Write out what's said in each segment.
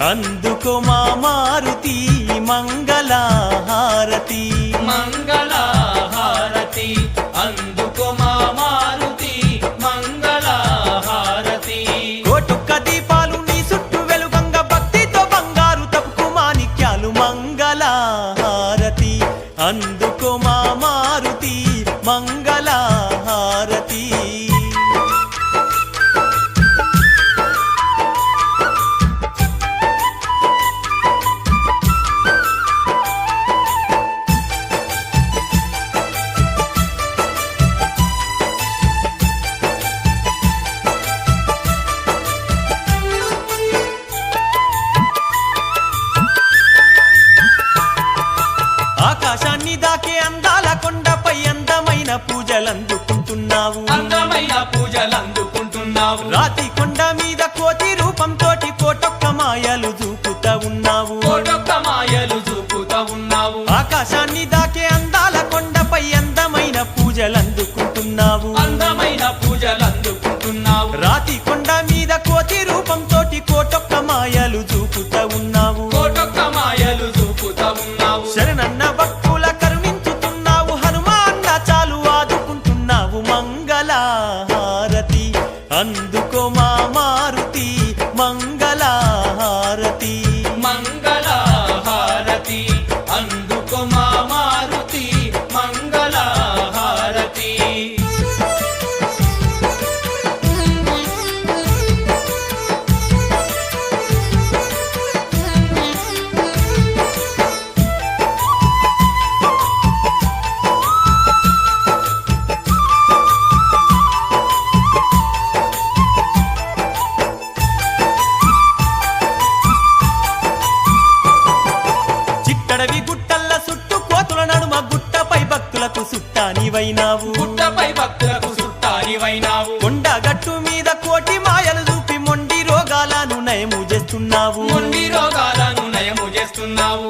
అందుకో మా మారుతి మంగళహారతి. మంగళహారతి అందుకో మా మారుతి మంగళహారతి. కోటుక్క దీపాలు నీ చుట్టూ వెలుగంగ భక్తితో బంగారు తప్పుకు మాణిక్యాలు మంగళహారతి. అందుకో మా మారుతి మంగళహారతి. పూజలందుకుంటున్నావు. అందమైన పూజలు అందుకుంటున్నావు రాతి కొండ మీద కోతి రూపంతోటి కోటొక్క మాయలు చూపుతా ఉన్నావు. కోటొక్క మాయలు చూపుతా ఉన్నావు. ఆకాశాన్ని దాకే అందాల కొండపై అందమైన పూజలందుకుంటున్నావు. అందమైన పూజలు అందుకుంటున్నావు రాతి కొండ మీద కోతి రూపంతోటి కోటొక్క మాయలు సుట్టానివైనావు పుట్టపై భక్తులకు సుట్టానివైనావు కొండ గట్టు మీద కోటి మాయలు చూపి మొండి రోగాలను నయము చేస్తున్నావు. మొండి రోగాలను నయము చేస్తున్నావు.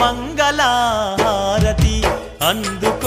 మంగళహారతి అందుకో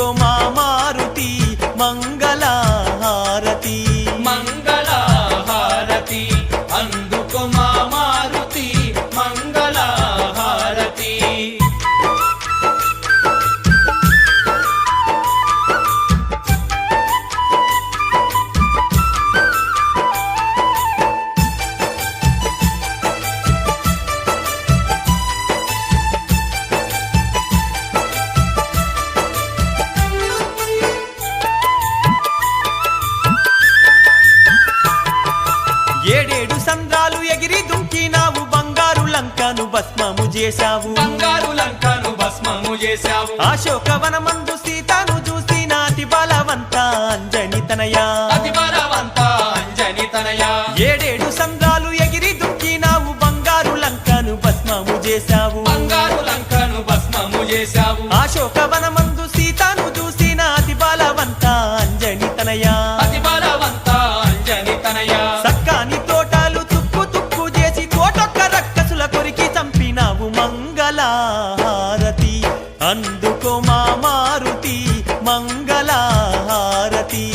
లంకను భస్మము చేశావు. బంగారు లంకను భస్మము చేశావు. అశోకవనమందు సీతను చూసి నాటి బలవంత అంజని తనయా. అతి బలవంత అంజని తనయ. ఏడేడు సంద్రాలు ఎగిరి దుంకినావు బంగారు లంకను భస్మము చేశావు. బంగారు లంకను భస్మము చేశావు. అశోకవనమందు అందుకో మా మారుతి మంగళహారతి.